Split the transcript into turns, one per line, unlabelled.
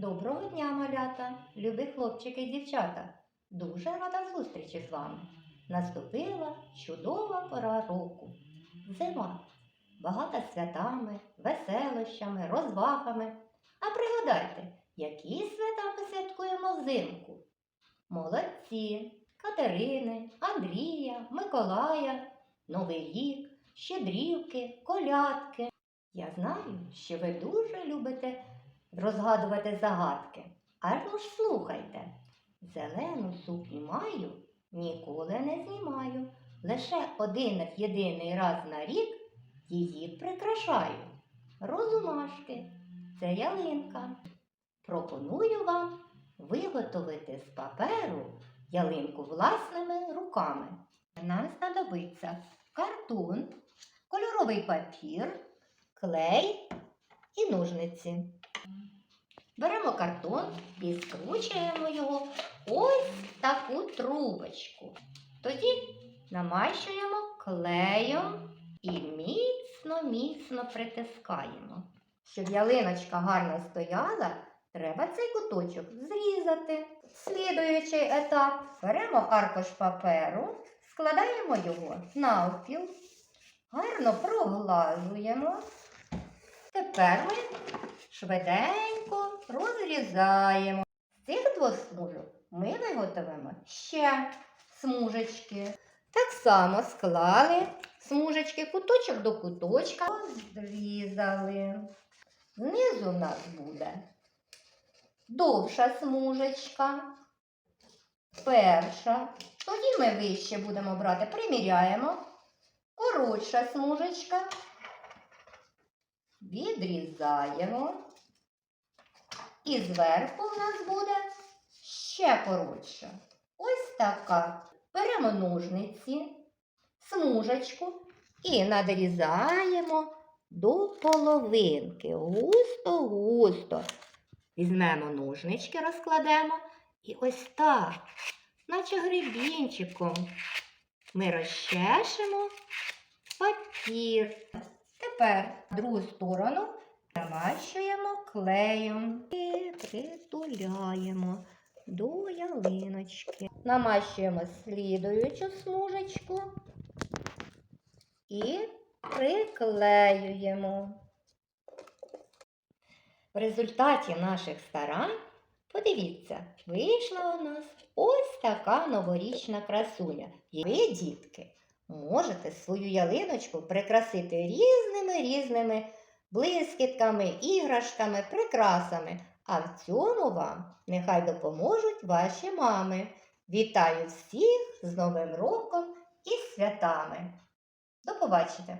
Доброго дня, малята, любі хлопчики і дівчата. Дуже рада зустрічі з вами. Наступила чудова пора року. Зима. Багата святами, веселощами, розвагами. А пригадайте, які свята ми святкуємо взимку? Молодці, Катерини, Андрія, Миколая, Новий рік, щедрівки, колядки. Я знаю, що ви дуже любите розгадувати загадки. Аж ж слухайте. Зелену сукню маю, ніколи не знімаю. Лише один єдиний раз на рік її прикрашаю. Розумашки, це ялинка. Пропоную вам виготовити з паперу ялинку власними руками. Нам знадобиться картон, кольоровий папір, клей і ножниці. Беремо картон і скручуємо його ось таку трубочку. Тоді намащуємо клеєм і міцно-міцно притискаємо. Щоб ялиночка гарно стояла, треба цей куточок зрізати. Слідуючий етап беремо аркуш паперу, складаємо його навпіл, гарно проглажуємо. Тепер ми швиденько розрізаємо. З цих двох смужок ми виготовимо ще смужечки. Так само склали смужечки куточок до куточка, розрізали. Знизу у нас буде довша смужечка. Перша. Тоді ми вище будемо брати, приміряємо. Коротша смужечка. Відрізаємо. І зверху в нас буде ще коротша. Ось така. Беремо ножниці, смужечку і надрізаємо до половинки. Густо-густо. Візьмемо ножнички, розкладемо і ось так, наче гребінчиком, ми розчешемо папір. Тепер другу сторону намащуємо клеєм притуляємо до ялиночки. Намащуємо слідуючу смужечку і приклеюємо. В результаті наших старань, подивіться, вийшла у нас ось така новорічна красуня. І ви, дітки, можете свою ялиночку прикрасити різними різними блискітками, іграшками, прикрасами. А в цьому вам нехай допоможуть ваші мами. Вітаю всіх з Новим роком і святами. До побачення!